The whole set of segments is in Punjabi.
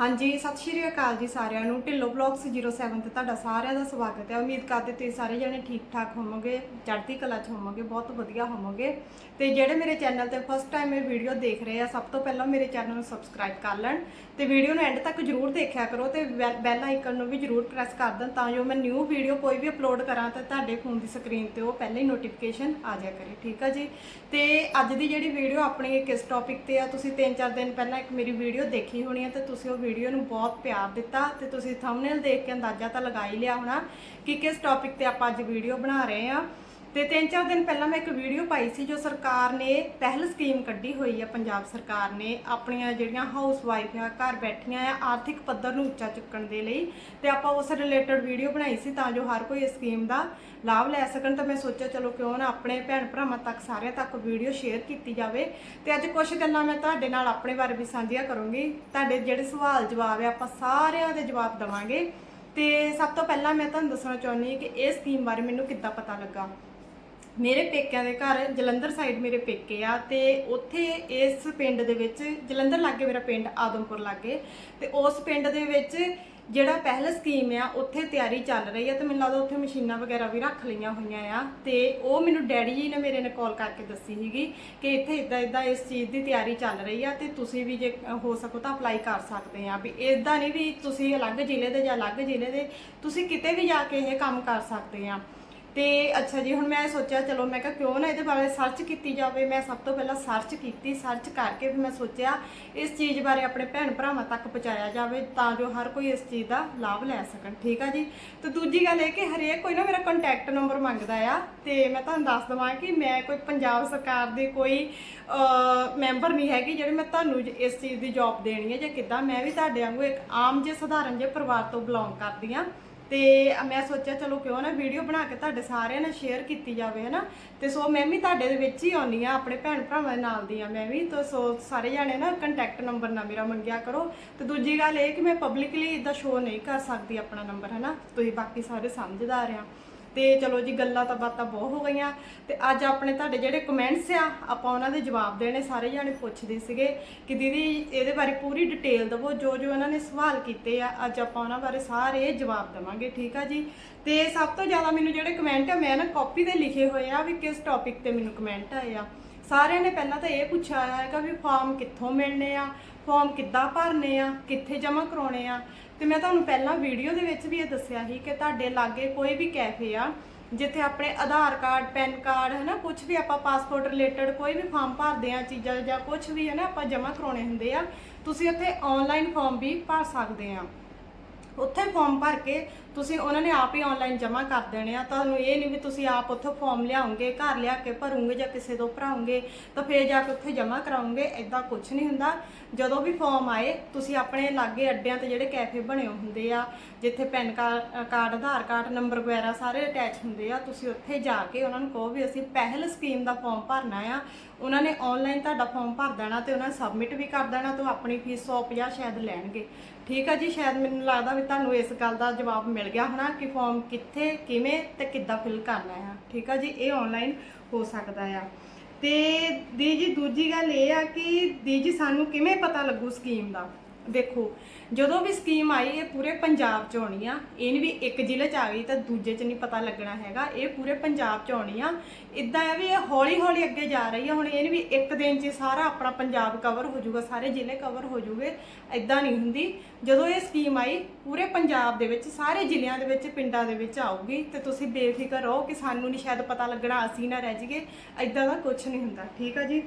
ਹਾਂਜੀ, ਸਤਿ ਸ਼੍ਰੀ ਅਕਾਲ ਜੀ ਸਾਰਿਆਂ ਨੂੰ। ਢਿੱਲੋ ਬਲੌਗਸ 07 ਤੇ ਤੁਹਾਡਾ ਸਾਰਿਆਂ ਦਾ ਸਵਾਗਤ ਹੈ। ਉਮੀਦ ਕਰਦੇ ਤੁਸੀਂ ਸਾਰੇ ਜਣੇ ਠੀਕ ਠਾਕ ਹੋਵੋਗੇ, ਚੜ੍ਹਦੀ ਕਲਾ 'ਚ ਹੋਵੋਗੇ, ਬਹੁਤ ਵਧੀਆ ਹੋਵੋਗੇ। ਤੇ ਜਿਹੜੇ ਮੇਰੇ ਚੈਨਲ ਤੇ ਫਸਟ ਟਾਈਮ ਇਹ ਵੀਡੀਓ ਦੇਖ ਰਹੇ ਆ, ਸਭ ਤੋਂ ਪਹਿਲਾਂ ਮੇਰੇ ਚੈਨਲ ਨੂੰ ਸਬਸਕ੍ਰਾਈਬ ਕਰ ਲੈਣ ਤੇ ਵੀਡੀਓ ਨੂੰ ਐਂਡ ਤੱਕ ਜਰੂਰ ਦੇਖਿਆ ਕਰੋ ਤੇ ਬੈਲ ਆਈਕਨ ਨੂੰ ਵੀ ਜਰੂਰ ਪ੍ਰੈਸ ਕਰ ਦੇਣ ਤਾਂ ਜੋ ਮੈਂ ਨਿਊ ਵੀਡੀਓ ਕੋਈ ਵੀ ਅਪਲੋਡ ਕਰਾਂ ਤਾਂ ਤੁਹਾਡੇ ਫੋਨ ਦੀ ਸਕਰੀਨ ਤੇ ਉਹ ਪਹਿਲਾਂ ਹੀ ਨੋਟੀਫਿਕੇਸ਼ਨ ਆ ਜਾਇਆ ਕਰੇ। ਠੀਕ ਆ ਜੀ? ਤੇ ਅੱਜ ਦੀ ਜਿਹੜੀ ਵੀਡੀਓ ਆਪਣੀ ਕਿਸ ਟੌਪਿਕ ਤੇ ਆ, ਤੁਸੀਂ 3-4 ਦਿਨ ਪਹਿਲਾਂ ਇੱਕ ਮੇਰੀ ਵੀਡੀਓ ਦੇਖੀ ਹੋਣੀ ਹੈ ਤੇ ਤੁਸੀਂ ਉਹ ਵੀਡੀਓ ਨੂੰ ਬਹੁਤ ਪਿਆਰ ਦਿੱਤਾ ਤੇ ਤੁਸੀਂ ਥੰਬਨੇਲ ਦੇਖ ਕੇ ਅੰਦਾਜ਼ਾ ਤਾਂ ਲਗਾ ਹੀ ਲਿਆ ਹੋਣਾ ਕਿ ਕਿਸ ਟੌਪਿਕ ਤੇ ਆਪਾਂ ਅੱਜ ਵੀਡੀਓ ਬਣਾ ਰਹੇ ਆ ਤੇ ਤਿੰਨ ਚਾਰ ਦਿਨ ਪਹਿਲਾਂ ਮੈਂ ਇੱਕ ਵੀਡੀਓ ਪਾਈ ਸੀ ਜੋ ਸਰਕਾਰ ਨੇ ਪਹਿਲ ਸਕੀਮ ਕੱਢੀ ਹੋਈ ਆ, ਪੰਜਾਬ ਸਰਕਾਰ ਨੇ ਆਪਣੀਆਂ ਜਿਹੜੀਆਂ ਹਾਊਸ ਵਾਈਫ ਆ, ਘਰ ਬੈਠੀਆਂ ਆ, ਆਰਥਿਕ ਪੱਧਰ ਨੂੰ ਉੱਚਾ ਚੁੱਕਣ ਦੇ ਲਈ ਤੇ ਆਪਾਂ ਉਸ ਰਿਲੇਟਡ ਵੀਡੀਓ ਬਣਾਈ ਸੀ ਤਾਂ ਜੋ ਹਰ ਕੋਈ ਇਸ ਸਕੀਮ ਦਾ ਲਾਭ ਲੈ ਸਕਣ। ਤਾਂ ਮੈਂ ਸੋਚਿਆ ਚਲੋ ਕਿਉਂ ਨਾ ਆਪਣੇ ਭੈਣ ਭਰਾਵਾਂ ਤੱਕ ਸਾਰਿਆਂ ਤੱਕ ਵੀਡੀਓ ਸ਼ੇਅਰ ਕੀਤੀ ਜਾਵੇ ਤੇ ਅੱਜ ਕੁਝ ਗੱਲਾਂ ਮੈਂ ਤੁਹਾਡੇ ਨਾਲ ਆਪਣੇ ਬਾਰੇ ਵੀ ਸਾਂਝੀਆਂ ਕਰੂੰਗੀ। ਤੁਹਾਡੇ ਜਿਹੜੇ ਸਵਾਲ ਜਵਾਬ ਆ ਆਪਾਂ ਸਾਰਿਆਂ ਦੇ ਜਵਾਬ ਦਵਾਂਗੇ। ਤੇ ਸਭ ਤੋਂ ਪਹਿਲਾਂ ਮੈਂ ਤੁਹਾਨੂੰ ਦੱਸਣਾ ਚਾਹੁੰਦੀ ਹਾਂ ਕਿ ਇਹ ਸਕੀਮ ਬਾਰੇ ਮੈਨੂੰ ਕਿੱਦਾਂ ਪਤਾ ਲੱਗਾ। ਮੇਰੇ ਪੇਕਿਆਂ ਦੇ ਘਰ, ਜਲੰਧਰ ਸਾਈਡ ਮੇਰੇ ਪੇਕੇ ਆ ਤੇ ਉੱਥੇ ਇਸ ਪਿੰਡ ਦੇ ਵਿੱਚ, ਜਲੰਧਰ ਲਾਗੇ ਮੇਰਾ ਪਿੰਡ ਆਦਮਪੁਰ ਲਾਗੇ ਤੇ ਉਸ ਪਿੰਡ ਦੇ ਵਿੱਚ ਜਿਹੜਾ ਪਹਿਲ ਸਕੀਮ ਆ, ਉੱਥੇ ਤਿਆਰੀ ਚੱਲ ਰਹੀ ਆ ਤੇ ਮੈਨੂੰ ਲੱਗਦਾ ਉੱਥੇ ਮਸ਼ੀਨਾਂ ਵਗੈਰਾ ਵੀ ਰੱਖ ਲਈਆਂ ਹੋਈਆਂ ਆ ਤੇ ਉਹ ਮੈਨੂੰ ਡੈਡੀ ਜੀ ਨੇ ਮੇਰੇ ਨਾਲ ਕਾਲ ਕਰਕੇ ਦੱਸੀ ਸੀਗੀ ਕਿ ਇੱਥੇ ਇਦਾਂ ਇਦਾਂ ਇਸ ਚੀਜ਼ ਦੀ ਤਿਆਰੀ ਚੱਲ ਰਹੀ ਆ ਤੇ ਤੁਸੀਂ ਵੀ ਜੇ ਹੋ ਸਕੋ ਤਾਂ ਅਪਲਾਈ ਕਰ ਸਕਦੇ ਆ ਵੀ ਇਦਾਂ ਨਹੀਂ ਵੀ ਤੁਸੀਂ ਅਲੱਗ ਜ਼ਿਲ੍ਹੇ ਦੇ ਜਾਂ ਅਲੱਗ ਜ਼ਿਲ੍ਹੇ ਦੇ, ਤੁਸੀਂ ਕਿਤੇ ਵੀ ਜਾ ਕੇ ਇਹ ਕੰਮ ਕਰ ਸਕਦੇ ਆ। ਤੇ ਅੱਛਾ ਜੀ, ਹੁਣ ਮੈਂ ਸੋਚਿਆ ਚਲੋ, ਮੈਂ ਕਿਹਾ ਕਿਉਂ ਨਾ ਇਹਦੇ ਬਾਰੇ ਸਰਚ ਕੀਤੀ ਜਾਵੇ। ਮੈਂ ਸਭ ਤੋਂ ਪਹਿਲਾਂ ਸਰਚ ਕੀਤੀ ਸਰਚ ਕਰਕੇ ਫਿਰ ਮੈਂ ਸੋਚਿਆ ਇਸ ਚੀਜ਼ ਬਾਰੇ ਆਪਣੇ ਭੈਣ ਭਰਾਵਾਂ ਤੱਕ ਪਹੁੰਚਾਇਆ ਜਾਵੇ ਤਾਂ ਜੋ ਹਰ ਕੋਈ ਇਸ ਚੀਜ਼ ਦਾ ਲਾਭ ਲੈ ਸਕਣ। ਠੀਕ ਆ ਜੀ? ਤੇ ਦੂਜੀ ਗੱਲ ਇਹ ਕਿ ਹਰੇਕ ਕੋਈ ਨਾ ਮੇਰਾ ਕੰਟੈਕਟ ਨੰਬਰ ਮੰਗਦਾ ਆ ਤੇ ਮੈਂ ਤੁਹਾਨੂੰ ਦੱਸ ਦਵਾਂ ਕਿ ਮੈਂ ਕੋਈ ਪੰਜਾਬ ਸਰਕਾਰ ਦੇ ਕੋਈ ਮੈਂਬਰ ਨਹੀਂ ਹੈਗੀ ਜਿਹੜੇ ਮੈਂ ਤੁਹਾਨੂੰ ਇਸ ਚੀਜ਼ ਦੀ ਜੌਬ ਦੇਣੀ ਹੈ ਜਾਂ ਕਿੱਦਾਂ। ਮੈਂ ਵੀ ਤੁਹਾਡੇ ਵਾਂਗੂ ਇੱਕ ਆਮ ਜੇ ਸਧਾਰਨ ਜੇ ਪਰਿਵਾਰ ਤੋਂ ਬਿਲੋਂਗ ਕਰਦੀ ਆ। ਤੇ ਮੈਂ ਸੋਚਿਆ ਚਲੋ ਕਿਉਂ ਨਾ ਵੀਡੀਓ ਬਣਾ ਕੇ ਤੁਹਾਡੇ ਸਾਰਿਆਂ ਨਾਲ ਸ਼ੇਅਰ ਕੀਤੀ ਜਾਵੇ, ਹਨਾ? ਤੇ ਸੋ ਮੈਂ ਵੀ ਤੁਹਾਡੇ ਦੇ ਵਿੱਚ ਹੀ ਆਉਣੀ ਆ ਆਪਣੇ ਭੈਣ ਭਰਾਵਾਂ ਦੇ ਨਾਲ ਦੀ ਆ ਮੈਂ ਵੀ। ਤਾਂ ਸੋ ਸਾਰੇ ਜਾਣੇ ਨਾ ਕੰਟੈਕਟ ਨੰਬਰ ਨਾ ਮੇਰਾ ਮੰਗਿਆ ਕਰੋ। ਤੇ ਦੂਜੀ ਗੱਲ ਇਹ ਕਿ ਮੈਂ ਪਬਲਿਕਲੀ ਇਦਾਂ ਸ਼ੋਅ ਨਹੀਂ ਕਰ ਸਕਦੀ ਆਪਣਾ ਨੰਬਰ ਹਨਾ? ਤੁਸੀਂ ਬਾਕੀ ਸਾਰੇ ਸਮਝਦਾਰ ਆ। ਤੇ ਚਲੋ ਜੀ ਗੱਲਾਂ ਤਾਂ ਬਾਤਾਂ ਬਹੁਤ ਹੋ ਗਈਆਂ। ਤੇ ਅੱਜ ਆਪਣੇ ਤੁਹਾਡੇ ਜਿਹੜੇ ਕਮੈਂਟਸ ਆ, ਆਪਾਂ ਉਹਨਾਂ ਦੇ ਜਵਾਬ ਦੇਣੇ, ਸਾਰੇ ਜਾਣੇ ਪੁੱਛਦੇ ਸੀਗੇ ਕਿ ਦੀਦੀ ਇਹਦੇ ਬਾਰੇ ਪੂਰੀ ਡਿਟੇਲ ਦਵੋ, ਜੋ ਜੋ ਉਹਨਾਂ ਨੇ ਸਵਾਲ ਕੀਤੇ ਆ, ਅੱਜ ਆਪਾਂ ਉਹਨਾਂ ਬਾਰੇ ਸਾਰੇ ਜਵਾਬ ਦਵਾਂਗੇ, ਠੀਕ ਆ ਜੀ? ਤੇ ਸਭ ਤੋਂ ਜ਼ਿਆਦਾ ਮੈਨੂੰ ਜਿਹੜੇ ਕਮੈਂਟ ਆ, ਮੈਂ ਨਾ ਕਾਪੀ ਤੇ ਲਿਖੇ ਹੋਏ ਆ ਵੀ ਕਿਸ ਟੌਪਿਕ ਤੇ ਮੈਨੂੰ ਕਮੈਂਟ ਆਏ ਆ। ਸਾਰਿਆਂ ਨੇ ਪਹਿਲਾਂ ਤਾਂ ਇਹ ਪੁੱਛਿਆ ਹੈਗਾ ਵੀ ਫਾਰਮ ਕਿੱਥੋਂ ਮਿਲਣੇ ਆ ਫਾਰਮ ਕਿੱਦਾਂ ਭਰਨੇ ਆ, ਕਿੱਥੇ ਜਮ੍ਹਾਂ ਕਰਾਉਣੇ ਆ। ਤੇ ਮੈਂ ਤੁਹਾਨੂੰ ਪਹਿਲਾਂ ਵੀਡੀਓ ਦੇ ਵਿੱਚ ਵੀ ਇਹ ਦੱਸਿਆ ਸੀ ਕਿ ਤੁਹਾਡੇ ਲਾਗੇ ਕੋਈ ਵੀ ਕੈਫੇ ਆ, ਜਿੱਥੇ ਆਪਣੇ ਆਧਾਰ ਕਾਰਡ, ਪੈਨ ਕਾਰਡ ਹੈ ਨਾ ਕੁਝ ਵੀ ਆਪਾਂ ਪਾਸਪੋਰਟ ਰਿਲੇਟਡ ਕੋਈ ਵੀ ਫਾਰਮ ਭਰਦੇ ਆ ਚੀਜ਼ਾਂ ਜਾਂ ਕੁਝ ਵੀ ਹੈ ਨਾ ਆਪਾਂ ਜਮ੍ਹਾਂ ਕਰਾਉਣੇ ਹੁੰਦੇ ਆ, ਤੁਸੀਂ ਉੱਥੇ ਆਨਲਾਈਨ ਫਾਰਮ ਵੀ ਭਰ ਸਕਦੇ ਆ। ਉੱਥੇ ਫਾਰਮ ਭਰ ਕੇ ਤੁਸੀਂ ਉਹਨਾਂ ਨੇ ਆਪ ਹੀ ਆਨਲਾਈਨ ਜਮ੍ਹਾਂ ਕਰ ਦੇਣੇ ਆ। ਤੁਹਾਨੂੰ ਇਹ ਨਹੀਂ ਵੀ ਤੁਸੀਂ ਆਪ ਉੱਥੋਂ ਫਾਰਮ ਲਿਆਉਂਗੇ ਘਰ ਲਿਆ ਕੇ ਭਰੋਂਗੇ ਜਾਂ ਕਿਸੇ ਤੋਂ ਭਰਾਉਂਗੇ ਤਾਂ ਫੇਰ ਜਾ ਕੇ ਉੱਥੇ ਜਮ੍ਹਾਂ ਕਰਾਉਂਗੇ ਐਦਾਂ ਕੁਝ ਨਹੀਂ ਹੁੰਦਾ। ਜਦੋਂ ਵੀ ਫਾਰਮ ਆਏ, ਤੁਸੀਂ ਆਪਣੇ ਲਾਗੇ ਅੱਡਿਆਂ ਤੇ ਜਿਹੜੇ ਕੈਫੇ ਬਣੇ ਹੁੰਦੇ ਆ, ਜਿੱਥੇ PAN card, Aadhaar card number ਵਗੈਰਾ ਸਾਰੇ ਅਟੈਚ ਹੁੰਦੇ ਆ, ਤੁਸੀਂ ਉੱਥੇ ਜਾ ਕੇ ਉਹਨਾਂ ਨੂੰ ਕਹੋ ਵੀ ਅਸੀਂ ਪਹਿਲ ਸਕੀਮ ਦਾ ਫਾਰਮ ਭਰਨਾ ਆ। ਉਹਨਾਂ ਨੇ ਆਨਲਾਈਨ ਤੁਹਾਡਾ ਫਾਰਮ ਭਰ ਦੇਣਾ ਤੇ ਉਹਨਾਂ ਸਬਮਿਟ ਵੀ ਕਰ ਦੇਣਾ ਤੇ ਉਹ ਆਪਣੀ ਫੀਸ 150 ਸ਼ਾਇਦ ਲੈਣਗੇ। ਠੀਕ ਆ ਜੀ, ਸ਼ਾਇਦ ਮੈਨੂੰ ਲੱਗਦਾ ਵੀ ਤੁਹਾਨੂੰ ਇਸ ਗੱਲ ਦਾ ਜਵਾਬ ਮਿਲ ਗਿਆ ਹੋਣਾ ਕਿ ਫਾਰਮ ਕਿੱਥੇ, ਕਿਵੇਂ ਤੇ ਕਿੱਦਾਂ ਫਿਲ ਕਰਨਾ ਹੈ ਠੀਕ ਆ ਜੀ? ਇਹ ਆਨਲਾਈਨ ਹੋ ਸਕਦਾ ਆ। ਤੇ ਦੀ ਜੀ ਦੂਜੀ ਗੱਲ ਇਹ ਆ ਕਿ ਦੀ ਜੀ ਸਾਨੂੰ ਕਿਵੇਂ ਪਤਾ ਲੱਗੂ ਸਕੀਮ ਦਾ? ਦੇਖੋ ਜਦੋਂ ਵੀ ਸਕੀਮ ਆਈ, ਇਹ ਪੂਰੇ ਪੰਜਾਬ 'ਚ ਆਉਣੀ ਆ। ਇਹ ਨਹੀਂ ਵੀ ਇੱਕ ਜ਼ਿਲ੍ਹੇ 'ਚ ਆ ਗਈ ਤਾਂ ਦੂਜੇ 'ਚ ਨਹੀਂ ਪਤਾ ਲੱਗਣਾ ਹੈਗਾ। ਇਹ ਪੂਰੇ ਪੰਜਾਬ 'ਚ ਆਉਣੀ ਆ। ਇਦਾਂ ਹੈ ਵੀ ਇਹ ਹੌਲੀ ਹੌਲੀ ਅੱਗੇ ਜਾ ਰਹੀ ਆ। ਹੁਣ ਇਹ ਨਹੀਂ ਵੀ ਇੱਕ ਦਿਨ 'ਚ ਸਾਰਾ ਆਪਣਾ ਪੰਜਾਬ ਕਵਰ ਹੋ ਜਾਊਗਾ, ਸਾਰੇ ਜ਼ਿਲ੍ਹੇ ਕਵਰ ਹੋ ਜਾਊਗੇ ਇਦਾਂ ਨਹੀਂ ਹੁੰਦੀ। ਜਦੋਂ ਇਹ ਸਕੀਮ ਆਈ, ਪੂਰੇ ਪੰਜਾਬ ਦੇ ਵਿੱਚ, ਸਾਰੇ ਜ਼ਿਲ੍ਹਿਆਂ ਦੇ ਵਿੱਚ, ਪਿੰਡਾਂ ਦੇ ਵਿੱਚ ਆਊਗੀ। ਤੇ ਤੁਸੀਂ ਬੇਫਿਕਰ ਰਹੋ ਕਿ ਸਾਨੂੰ ਨਹੀਂ ਸ਼ਾਇਦ ਪਤਾ ਲੱਗਣਾ, ਅਸੀਂ ਨਾ ਰਹਿ ਜਾਈਏ। ਇਦਾਂ ਦਾ ਕੁਝ ਨਹੀਂ ਹੁੰਦਾ, ਠੀਕ ਆ ਜੀ?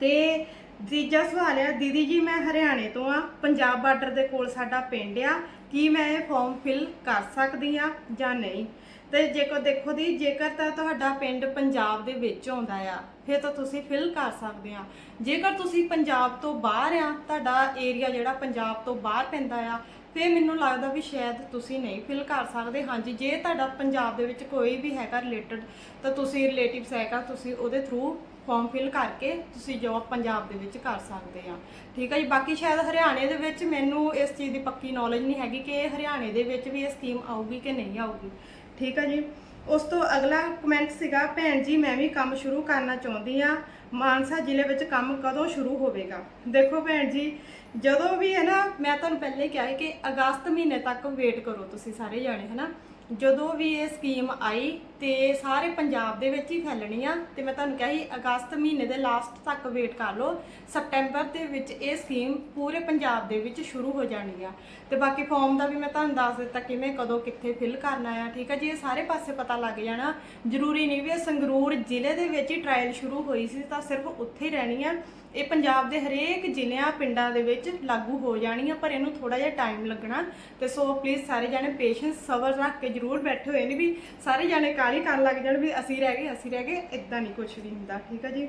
ਤੇ ਤੀਜਾ ਸਵਾਲ ਹੈ, ਦੀਦੀ ਜੀ, ਮੈਂ ਹਰਿਆਣੇ ਤੋਂ ਆ ਪੰਜਾਬ ਬਾਰਡਰ ਦੇ ਕੋਲ ਸਾਡਾ ਪਿੰਡ ਆ। ਕੀ ਮੈਂ ਇਹ ਫਾਰਮ ਫਿਲ ਕਰ ਸਕਦੀ ਆ ਜਾਂ ਨਹੀਂ? ਤੇ ਜੇਕਰ ਦੇਖੋ ਦੀ, ਜੇਕਰ ਤਾਂ ਤੁਹਾਡਾ ਪਿੰਡ ਪੰਜਾਬ ਦੇ ਵਿੱਚ ਆਉਂਦਾ ਆ, ਫਿਰ ਤਾਂ ਤੁਸੀਂ ਫਿਲ ਕਰ ਸਕਦੇ ਆ ਜੇਕਰ ਤੁਸੀਂ ਪੰਜਾਬ ਤੋਂ ਬਾਹਰ ਆ, ਤੁਹਾਡਾ ਏਰੀਆ ਜਿਹੜਾ ਪੰਜਾਬ ਤੋਂ ਬਾਹਰ ਪੈਂਦਾ ਆ ਫਿਰ ਮੈਨੂੰ ਲੱਗਦਾ ਵੀ ਸ਼ਾਇਦ ਤੁਸੀਂ ਨਹੀਂ ਫਿਲ ਕਰ ਸਕਦੇ। ਹਾਂਜੀ, ਜੇ ਤੁਹਾਡਾ ਪੰਜਾਬ ਦੇ ਵਿੱਚ ਕੋਈ ਵੀ ਹੈਗਾ ਰਿਲੇਟਡ ਤਾਂ ਤੁਸੀਂ ਰਿਲੇਟਿਵਸ ਹੈਗਾ, ਤੁਸੀਂ ਉਹਦੇ ਥਰੂ ਫਾਰਮ ਫਿਲ ਕਰਕੇ ਤੁਸੀਂ ਜੋਬ ਪੰਜਾਬ ਦੇ ਵਿੱਚ ਕਰ ਸਕਦੇ ਆ। ਠੀਕ ਹੈ ਜੀ, ਬਾਕੀ ਸ਼ਾਇਦ ਹਰਿਆਣੇ ਦੇ ਵਿੱਚ ਮੈਨੂੰ ਇਸ ਚੀਜ਼ ਦੀ ਪੱਕੀ ਨੌਲੇਜ ਨਹੀਂ ਹੈਗੀ ਕਿ ਇਹ ਹਰਿਆਣੇ ਦੇ ਵਿੱਚ ਵੀ ਇਹ ਸਕੀਮ ਆਊਗੀ ਕਿ ਨਹੀਂ ਆਊਗੀ। ਠੀਕ ਹੈ ਜੀ, ਉਸ ਤੋਂ ਅਗਲਾ ਕਮੈਂਟ ਸੀਗਾ, ਭੈਣ ਜੀ, ਮੈਂ ਵੀ ਕੰਮ ਸ਼ੁਰੂ ਕਰਨਾ ਚਾਹੁੰਦੀ ਆ। ਮਾਨਸਾ ਜ਼ਿਲ੍ਹੇ ਵਿੱਚ ਕੰਮ ਕਦੋਂ ਸ਼ੁਰੂ ਹੋਵੇਗਾ? ਦੇਖੋ ਭੈਣ ਜੀ, ਜਦੋਂ ਵੀ ਹੈ ਨਾ, ਮੈਂ ਤੁਹਾਨੂੰ ਪਹਿਲੇ ਕਿਹਾ ਸੀ ਕਿ ਅਗਸਤ ਮਹੀਨੇ ਤੱਕ ਵੇਟ ਕਰੋ ਤੁਸੀਂ ਸਾਰੇ ਜਾਣੇ ਹੈ ਨਾ ਜਦੋਂ ਵੀ ਇਹ ਸਕੀਮ ਆਈ ਤੇ ਸਾਰੇ ਪੰਜਾਬ ਦੇ ਵਿੱਚ ਹੀ ਫੈਲਣੀ ਆ, ਤੇ ਮੈਂ ਤੁਹਾਨੂੰ ਕਿਹਾ ਸੀ, ਅਗਸਤ ਮਹੀਨੇ ਦੇ ਲਾਸਟ ਤੱਕ ਵੇਟ ਕਰ ਲਓ। ਸਪਟੈਂਬਰ ਦੇ ਵਿੱਚ ਇਹ ਸਕੀਮ ਪੂਰੇ ਪੰਜਾਬ ਦੇ ਵਿੱਚ ਸ਼ੁਰੂ ਹੋ ਜਾਣੀ ਆ। ਤੇ ਬਾਕੀ ਫਾਰਮ ਦਾ ਵੀ ਮੈਂ ਤੁਹਾਨੂੰ ਦੱਸ ਦਿੱਤਾ ਕਿਵੇਂ ਕਦੋਂ ਕਿੱਥੇ ਫਿਲ ਕਰਨਾ ਆ, ਠੀਕ ਆ ਜੀ? ਇਹ ਸਾਰੇ ਪਾਸੇ ਪਤਾ ਲੱਗ ਜਾਣਾ। ਜ਼ਰੂਰੀ ਨਹੀਂ ਵੀ ਇਹ ਸੰਗਰੂਰ ਜ਼ਿਲ੍ਹੇ ਦੇ ਵਿੱਚ ਹੀ ਟ੍ਰਾਇਲ ਸ਼ੁਰੂ ਹੋਈ ਸੀ, ਤਾਂ ਸਿਰਫ ਉੱਥੇ ਹੀ ਰਹਿਣੀ ਆ। ਇਹ ਪੰਜਾਬ ਦੇ ਹਰੇਕ ਜ਼ਿਲ੍ਹਿਆਂ, ਪਿੰਡਾਂ ਦੇ ਵਿੱਚ ਲਾਗੂ ਹੋ ਜਾਣੀ ਆ ਪਰ ਇਹਨੂੰ ਥੋੜਾ ਜਿਹਾ ਟਾਈਮ ਲੱਗਣਾ। ਤੇ ਸੋ ਪਲੀਜ਼ ਸਾਰੇ ਜਾਣੇ ਪੇਸ਼ੈਂਸ ਸਬਰ ਰੱਖ ਕੇ ਜ਼ਰੂਰ ਬੈਠੇ ਹੋਏ ਨੇ ਵੀ ਸਾਰੇ ਜਾਣੇ ਕਾਲੀ ਕਰਨ ਲੱਗ ਜਾਣ ਵੀ ਅਸੀਂ ਰਹਿ ਗਏ, ਅਸੀਂ ਰਹਿ ਗਏ ਇਦਾਂ ਨਹੀਂ ਕੁਝ ਵੀ ਹੁੰਦਾ, ਠੀਕ ਆ ਜੀ?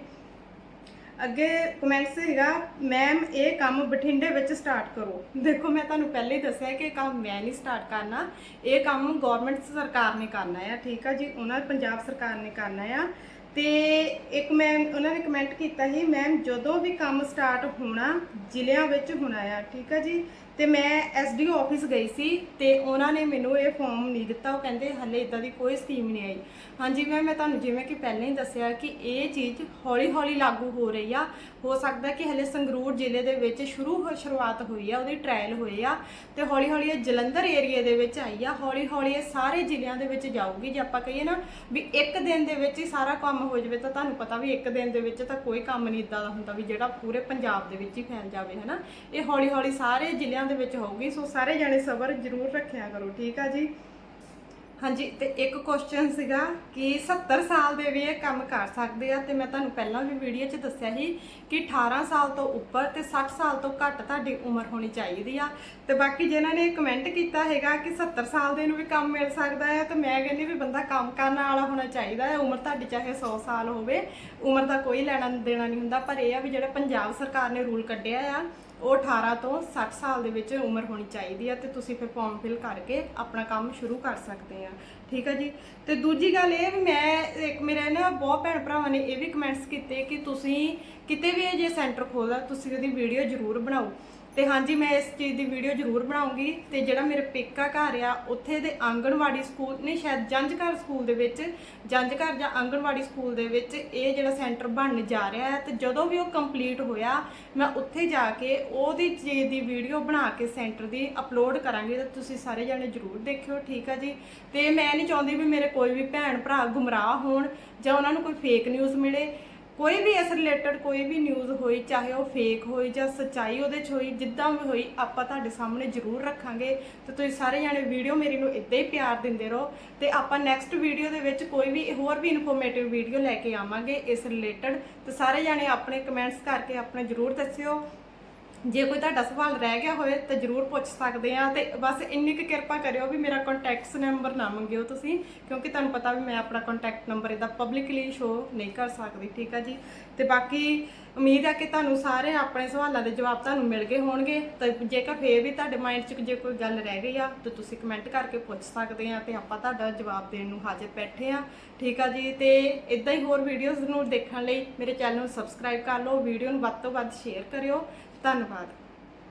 ਅੱਗੇ ਕਮੈਂਟਸ ਸੀਗਾ ਮੈਮ ਇਹ ਕੰਮ ਬਠਿੰਡੇ ਵਿੱਚ ਸਟਾਰਟ ਕਰੋ। ਦੇਖੋ, ਮੈਂ ਤੁਹਾਨੂੰ ਪਹਿਲੇ ਹੀ ਦੱਸਿਆ ਕਿ ਇਹ ਕੰਮ ਮੈਂ ਨਹੀਂ ਸਟਾਰਟ ਕਰਨਾ, ਇਹ ਕੰਮ ਗਵਰਨਮੈਂਟ ਸਰਕਾਰ ਨੇ ਕਰਨਾ ਆ, ਠੀਕ ਆ ਜੀ? ਉਹਨਾਂ, ਪੰਜਾਬ ਸਰਕਾਰ ਨੇ ਕਰਨਾ ਆ। ਤੇ ਇੱਕ ਮੈਂ, ਉਹਨਾਂ ਨੇ ਕਮੈਂਟ ਕੀਤਾ ਸੀ ਮੈਮ ਜਦੋਂ ਵੀ ਕੰਮ ਸਟਾਰਟ ਹੋਣਾ, ਜ਼ਿਲ੍ਹਿਆਂ ਵਿੱਚ ਹੋਣਾ ਆ ਠੀਕ ਆ ਜੀ? ਤੇ ਮੈਂ ਐਸਡੀਓ ਆਫਿਸ ਗਈ ਸੀ ਤੇ ਉਹਨਾਂ ਨੇ ਮੈਨੂੰ ਇਹ ਫਾਰਮ ਨਹੀਂ ਦਿੱਤਾ। ਉਹ ਕਹਿੰਦੇ ਹੱਲੇ ਇਦਾਂ ਦੀ ਕੋਈ ਸਕੀਮ ਨਹੀਂ ਆਈ। ਹਾਂਜੀ ਮੈਂ ਮੈਂ ਤੁਹਾਨੂੰ ਜਿਵੇਂ ਕਿ ਪਹਿਲਾਂ ਹੀ ਦੱਸਿਆ ਕਿ ਇਹ ਚੀਜ਼ ਹੌਲੀ ਹੌਲੀ ਲਾਗੂ ਹੋ ਰਹੀ ਆ। ਹੋ ਸਕਦਾ ਕਿ ਹਲੇ ਸੰਗਰੂਰ ਜ਼ਿਲ੍ਹੇ ਦੇ ਵਿੱਚ ਸ਼ੁਰੂ ਹੋ ਸ਼ੁਰੂਆਤ ਹੋਈ ਆ, ਉਹਦੀ ਟ੍ਰਾਇਲ ਹੋਏ ਆ ਤੇ ਹੌਲੀ ਹੌਲੀ ਇਹ ਜਲੰਧਰ ਏਰੀਆ ਦੇ ਵਿੱਚ ਆਈ ਆ। ਹੌਲੀ ਹੌਲੀ ਇਹ ਸਾਰੇ ਜ਼ਿਲ੍ਹਿਆਂ ਦੇ ਵਿੱਚ ਜਾਊਗੀ। ਜੇ ਆਪਾਂ ਕਹੀਏ ਨਾ ਵੀ ਇੱਕ ਦਿਨ ਦੇ ਵਿੱਚ ਹੀ ਸਾਰਾ ਕੰਮ ਹੋ ਜਾਵੇ ਤਾਂ ਤੁਹਾਨੂੰ ਪਤਾ ਵੀ ਇੱਕ ਦਿਨ ਦੇ ਵਿੱਚ ਤਾਂ ਕੋਈ ਕੰਮ ਨਹੀਂ ਇਦਾਂ ਦਾ ਹੁੰਦਾ ਵੀ ਜਿਹੜਾ ਪੂਰੇ ਪੰਜਾਬ ਦੇ ਵਿੱਚ ਹੀ ਫੈਲ ਜਾਵੇ, ਹਨਾ? ਇਹ ਹੌਲੀ ਹੌਲੀ ਸਾਰੇ ਜ਼ਿਲ੍ਹਿਆਂ ਦੇ ਵਿੱਚ ਹੋਊਗੀ, ਸੋ ਸਾਰੇ ਜਾਣੇ ਸਬਰ ਜ਼ਰੂਰ ਰੱਖਿਆ ਕਰੋ, ਠੀਕ ਆ ਜੀ? ਹਾਂਜੀ, ਤੇ ਇੱਕ ਕੁਐਸਚਨ ਸੀਗਾ ਕਿ 70 ਸਾਲ ਦੇ ਵੀ ਇਹ ਕੰਮ ਕਰ ਸਕਦੇ ਆ, ਤੇ ਮੈਂ ਤੁਹਾਨੂੰ ਪਹਿਲਾਂ ਵੀ ਵੀਡੀਓ 'ਚ ਦੱਸਿਆ ਸੀ ਕਿ 18 ਸਾਲ ਤੋਂ ਉੱਪਰ ਤੇ 60 ਸਾਲ ਤੋਂ ਘੱਟ ਤੁਹਾਡੀ ਉਮਰ ਹੋਣੀ ਚਾਹੀਦੀ ਆ। ਤੇ ਬਾਕੀ ਜਿਨ੍ਹਾਂ ਨੇ ਕਮੈਂਟ ਕੀਤਾ ਹੈਗਾ ਕਿ 70 ਸਾਲ ਦੇ ਨੂੰ ਵੀ ਕੰਮ ਮਿਲ ਸਕਦਾ ਹੈ ਤੇ ਮੈਂ ਕਹਿੰਦੀ ਵੀ ਬੰਦਾ ਕੰਮ ਕਰਨ ਵਾਲਾ ਹੋਣਾ ਚਾਹੀਦਾ ਹੈ ਉਮਰ ਤੁਹਾਡੀ ਚਾਹੇ 100 ਸਾਲ ਹੋਵੇ, ਉਮਰ ਦਾ ਕੋਈ ਲੈਣਾ ਦੇਣਾ ਨਹੀਂ ਹੁੰਦਾ, ਪਰ ਇਹ ਆ ਵੀ ਜਿਹੜਾ ਪੰਜਾਬ ਸਰਕਾਰ ਨੇ ਰੂਲ ਕੱਢਿਆ ਆ ਉਹ 18 ਤੋਂ 60 ਸਾਲ ਦੇ ਵਿੱਚ ਉਮਰ ਹੋਣੀ ਚਾਹੀਦੀ ਆ ਤੇ ਤੁਸੀਂ ਫਿਰ ਫਾਰਮ ਫਿਲ ਕਰਕੇ ਆਪਣਾ ਕੰਮ ਸ਼ੁਰੂ ਕਰ ਸਕਦੇ ਆ। ਠੀਕ ਆ ਜੀ? ਤੇ ਦੂਜੀ ਗੱਲ ਇਹ ਵੀ ਮੈਂ, ਇੱਕ ਮੇਰੇ ਨਾ ਬਹੁਤ ਭੈਣ ਭਰਾਵਾਂ ਨੇ ਇਹ ਵੀ ਕਮੈਂਟਸ ਕੀਤੇ ਕਿ ਤੁਸੀਂ ਕਿਤੇ ਵੀ ਇਹ ਜੇ ਸੈਂਟਰ ਖੋਲਦਾ ਤੁਸੀਂ ਉਹਦੀ ਵੀਡੀਓ ਜ਼ਰੂਰ ਬਣਾਓ। ਤੇ ਹਾਂਜੀ, ਮੈਂ ਇਸ ਚੀਜ਼ ਦੀ ਵੀਡੀਓ ਜ਼ਰੂਰ ਬਣਾਉਂਗੀ ਤੇ ਜਿਹੜਾ ਮੇਰੇ ਪੇਕਾ ਘਰ ਆ, ਉੱਥੇ ਦੇ ਆਂਗਣਵਾੜੀ ਸਕੂਲ, ਨਹੀਂ, ਸ਼ਾਇਦ ਜੰਜਘਰ ਸਕੂਲ ਦੇ ਵਿੱਚ ਜੰਜਘਰ ਜਾਂ ਆਂਗਣਵਾੜੀ ਸਕੂਲ ਦੇ ਵਿੱਚ ਇਹ ਜਿਹੜਾ ਸੈਂਟਰ ਬਣਨ ਜਾ ਰਿਹਾ ਹੈ ਤੇ ਜਦੋਂ ਵੀ ਉਹ ਕੰਪਲੀਟ ਹੋਇਆ, ਮੈਂ ਉੱਥੇ ਜਾ ਕੇ ਉਹਦੀ ਚੀਜ਼ ਦੀ ਵੀਡੀਓ ਬਣਾ ਕੇ ਸੈਂਟਰ ਦੀ ਅਪਲੋਡ ਕਰਾਂਗੀ ਤਾਂ ਤੁਸੀਂ ਸਾਰੇ ਜਾਣੇ ਜ਼ਰੂਰ ਦੇਖਿਓ, ਠੀਕ ਆ ਜੀ? ਤੇ ਮੈਂ ਨਹੀਂ ਚਾਹੁੰਦੀ ਵੀ ਮੇਰੇ ਕੋਈ ਵੀ ਭੈਣ ਭਰਾ ਗੁੰਮਰਾਹ ਹੋਣ ਜਾਂ ਉਹਨਾਂ ਨੂੰ ਕੋਈ ਫੇਕ ਨਿਊਜ਼ ਮਿਲੇ। ਕੋਈ ਵੀ ਇਸ ਰਿਲੇਟਡ ਕੋਈ ਵੀ ਨਿਊਜ਼ ਹੋਈ, ਚਾਹੇ ਉਹ ਫੇਕ ਹੋਈ ਜਾਂ ਸੱਚਾਈ ਉਹਦੇ 'ਚ ਹੋਈ, ਜਿੱਦਾਂ ਵੀ ਹੋਈ, ਆਪਾਂ ਤੁਹਾਡੇ ਸਾਹਮਣੇ ਜ਼ਰੂਰ ਰੱਖਾਂਗੇ। ਤੇ ਤੁਸੀਂ ਸਾਰੇ ਜਾਣੇ ਵੀਡੀਓ ਮੇਰੀ ਨੂੰ ਇਦਾਂ ਹੀ ਪਿਆਰ ਦਿੰਦੇ ਰਹੋ ਤੇ ਆਪਾਂ ਨੈਕਸਟ ਵੀਡੀਓ ਦੇ ਵਿੱਚ ਕੋਈ ਵੀ ਹੋਰ ਵੀ ਇਨਫੋਰਮੇਟਿਵ ਵੀਡੀਓ ਲੈ ਕੇ ਆਵਾਂਗੇ ਇਸ ਰਿਲੇਟਡ ਤੇ ਸਾਰੇ ਜਾਣੇ ਆਪਣੇ ਕਮੈਂਟਸ ਕਰਕੇ ਆਪਣੇ ਜ਼ਰੂਰ ਦੱਸਿਓ। ਜੇ ਕੋਈ ਤੁਹਾਡਾ ਸਵਾਲ ਰਹਿ ਗਿਆ ਹੋਵੇ ਤਾਂ ਜਰੂਰ ਪੁੱਛ ਸਕਦੇ ਆ ਤੇ ਬਸ ਇੰਨੀ ਕੁ ਕਿਰਪਾ ਕਰਿਓ ਵੀ ਮੇਰਾ ਕੰਟੈਕਟਸ ਨੰਬਰ ਨਾ ਮੰਗਿਓ ਤੁਸੀਂ, ਕਿਉਂਕਿ ਤੁਹਾਨੂੰ ਪਤਾ ਵੀ ਮੈਂ ਆਪਣਾ ਕੰਟੈਕਟ ਨੰਬਰ ਇਹਦਾ ਪਬਲਿਕਲੀ ਸ਼ੋ ਨਹੀਂ ਕਰ ਸਕਦੀ, ਠੀਕ ਆ ਜੀ? ਤੇ ਬਾਕੀ ਉਮੀਦ ਆ ਕਿ ਤੁਹਾਨੂੰ ਸਾਰੇ ਆਪਣੇ ਸਵਾਲਾਂ ਦੇ ਜਵਾਬ ਤੁਹਾਨੂੰ ਮਿਲ ਗਏ ਹੋਣਗੇ, ਤੇ ਜੇਕਰ ਫੇਰ ਵੀ ਤੁਹਾਡੇ ਮਾਈਂਡ 'ਚ ਜੇ ਕੋਈ ਗੱਲ ਰਹਿ ਗਈ ਆ, ਤਾਂ ਤੁਸੀਂ ਕਮੈਂਟ ਕਰਕੇ ਪੁੱਛ ਸਕਦੇ ਆ ਤੇ ਆਪਾਂ ਤੁਹਾਡਾ ਜਵਾਬ ਦੇਣ ਨੂੰ ਹਾਜ਼ਰ ਬੈਠੇ ਆ, ਠੀਕ ਆ ਜੀ? ਤੇ ਇਦਾਂ ਹੀ ਹੋਰ ਵੀਡੀਓਜ਼ ਨੂੰ ਦੇਖਣ ਲਈ ਮੇਰੇ ਚੈਨਲ ਨੂੰ ਸਬਸਕ੍ਰਾਈਬ ਕਰ ਲਓ ਵੀਡੀਓ ਨੂੰ ਵੱਧ ਤੋਂ ਵੱਧ ਸ਼ੇਅਰ ਕਰਿਓ ਧੰਨਵਾਦ।